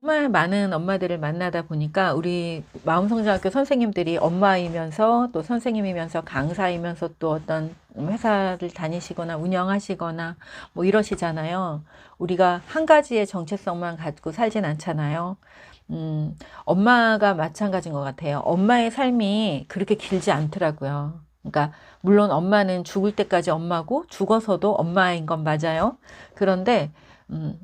정말 많은 엄마들을 만나다 보니까 우리 마음성장학교 선생님들이 엄마이면서 또 선생님이면서 강사이면서 또 어떤 회사를 다니시거나 운영하시거나 뭐 이러시잖아요. 우리가 한 가지의 정체성만 가지고 살진 않잖아요. 음, 엄마가 마찬가지인 것 같아요. 엄마의 삶이 그렇게 길지 않더라고요. 그러니까 물론 엄마는 죽을 때까지 엄마고 죽어서도 엄마인 건 맞아요. 그런데 음,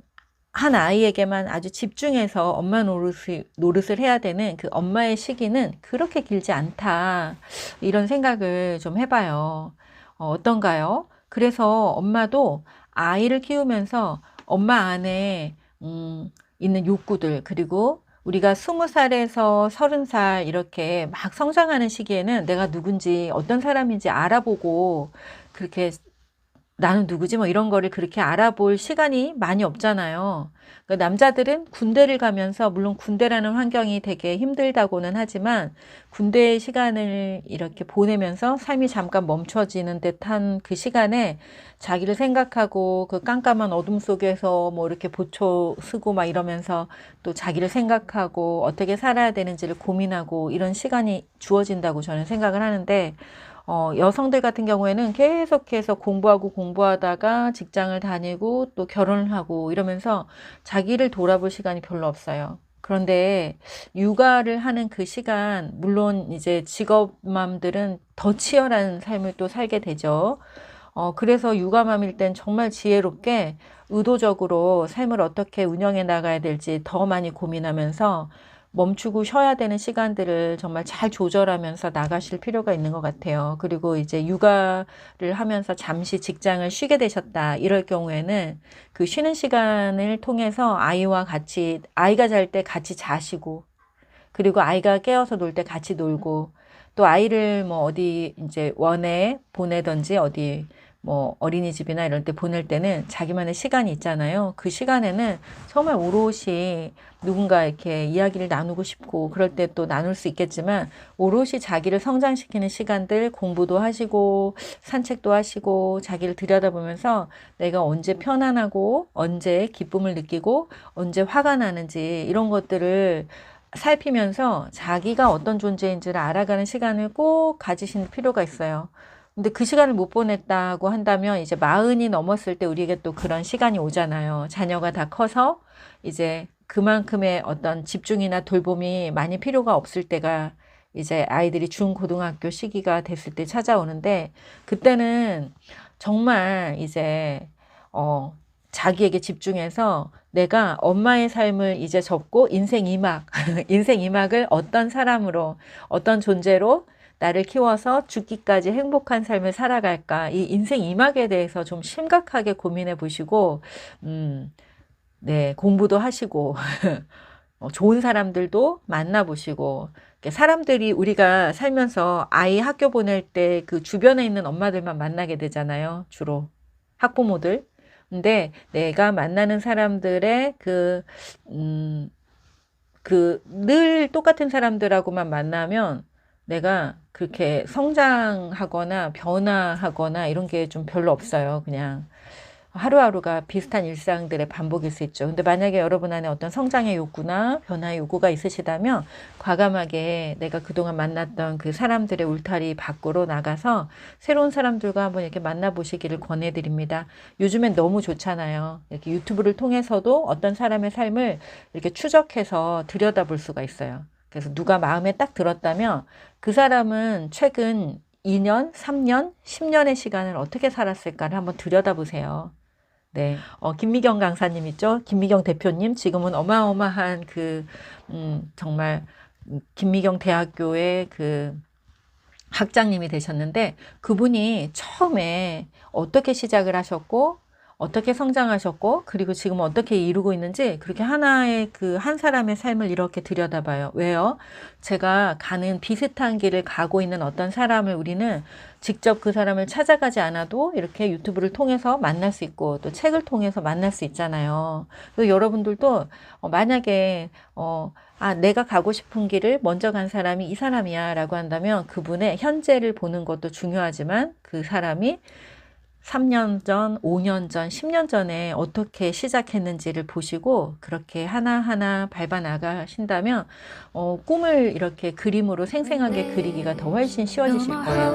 한 아이에게만 아주 집중해서 엄마 노릇을, 노릇을 해야 되는 그 엄마의 시기는 그렇게 길지 않다. 이런 생각을 좀 해봐요. 어, 어떤가요? 그래서 엄마도 아이를 키우면서 엄마 안에 음, 있는 욕구들 그리고 우리가 스무 살에서 서른 살 이렇게 막 성장하는 시기에는 내가 누군지 어떤 사람인지 알아보고 그렇게 나는 누구지? 뭐 이런 거를 그렇게 알아볼 시간이 많이 없잖아요. 그러니까 남자들은 군대를 가면서 물론 군대라는 환경이 되게 힘들다고는 하지만 군대의 시간을 이렇게 보내면서 삶이 잠깐 멈춰지는 듯한 그 시간에 자기를 생각하고 그 깜깜한 어둠 속에서 뭐 이렇게 보초 쓰고 막 이러면서 또 자기를 생각하고 어떻게 살아야 되는지를 고민하고 이런 시간이 주어진다고 저는 생각을 하는데 어, 여성들 같은 경우에는 계속해서 공부하고 공부하다가 직장을 다니고 또 결혼을 하고 이러면서 자기를 돌아볼 시간이 별로 없어요. 그런데 육아를 하는 그 시간, 물론 이제 직업맘들은 더 치열한 삶을 또 살게 되죠. 어, 그래서 육아맘일 땐 정말 지혜롭게 의도적으로 삶을 어떻게 운영해 나가야 될지 더 많이 고민하면서 멈추고 쉬어야 되는 시간들을 정말 잘 조절하면서 나가실 필요가 있는 것 같아요. 그리고 이제 육아를 하면서 잠시 직장을 쉬게 되셨다. 이럴 경우에는 그 쉬는 시간을 통해서 아이와 같이, 아이가 잘 때 같이 자시고, 그리고 아이가 깨어서 놀 때 같이 놀고, 또 아이를 뭐 어디 이제 원에 보내든지 어디 뭐 어린이집이나 이럴 때 보낼 때는 자기만의 시간이 있잖아요. 그 시간에는 정말 오롯이 누군가 이렇게 이야기를 나누고 싶고 그럴 때 또 나눌 수 있겠지만 오롯이 자기를 성장시키는 시간들 공부도 하시고 산책도 하시고 자기를 들여다보면서 내가 언제 편안하고 언제 기쁨을 느끼고 언제 화가 나는지 이런 것들을 살피면서 자기가 어떤 존재인지를 알아가는 시간을 꼭 가지실 필요가 있어요. 근데 그 시간을 못 보냈다고 한다면 이제 마흔이 넘었을 때 우리에게 또 그런 시간이 오잖아요. 자녀가 다 커서 이제 그만큼의 어떤 집중이나 돌봄이 많이 필요가 없을 때가 이제 아이들이 중고등학교 시기가 됐을 때 찾아오는데 그때는 정말 이제 어 자기에게 집중해서 내가 엄마의 삶을 이제 접고 인생 이막 인생 이막을 어떤 사람으로 어떤 존재로 나를 키워서 죽기까지 행복한 삶을 살아갈까? 이 인생 이막에 대해서 좀 심각하게 고민해 보시고, 음, 네, 공부도 하시고, 어, 좋은 사람들도 만나보시고, 사람들이 우리가 살면서 아이 학교 보낼 때 그 주변에 있는 엄마들만 만나게 되잖아요. 주로. 학부모들. 근데 내가 만나는 사람들의 그, 음, 그 늘 똑같은 사람들하고만 만나면 내가 그렇게 성장하거나 변화하거나 이런 게 좀 별로 없어요. 그냥 하루하루가 비슷한 일상들의 반복일 수 있죠. 근데 만약에 여러분 안에 어떤 성장의 욕구나 변화의 욕구가 있으시다면 과감하게 내가 그동안 만났던 그 사람들의 울타리 밖으로 나가서 새로운 사람들과 한번 이렇게 만나보시기를 권해드립니다. 요즘엔 너무 좋잖아요. 이렇게 유튜브를 통해서도 어떤 사람의 삶을 이렇게 추적해서 들여다볼 수가 있어요. 그래서 누가 마음에 딱 들었다면 그 사람은 최근 2년, 3년, 10년의 시간을 어떻게 살았을까를 한번 들여다보세요. 네. 어, 김미경 강사님 있죠? 김미경 대표님, 지금은 어마어마한 그, 음, 정말, 김미경 대학교의 그, 학장님이 되셨는데, 그분이 처음에 어떻게 시작을 하셨고, 어떻게 성장하셨고 그리고 지금 어떻게 이루고 있는지 그렇게 하나의 그 한 사람의 삶을 이렇게 들여다봐요. 왜요? 제가 가는 비슷한 길을 가고 있는 어떤 사람을 우리는 직접 그 사람을 찾아가지 않아도 이렇게 유튜브를 통해서 만날 수 있고 또 책을 통해서 만날 수 있잖아요. 그리고 여러분들도 어, 만약에 어, 아, 내가 가고 싶은 길을 먼저 간 사람이 이 사람이야 라고 한다면 그분의 현재를 보는 것도 중요하지만 그 사람이 3년 전, 5년 전, 10년 전에 어떻게 시작했는지를 보시고 그렇게 하나하나 밟아 나가신다면 어, 꿈을 이렇게 그림으로 생생하게 그리기가 더 훨씬 쉬워지실 거예요.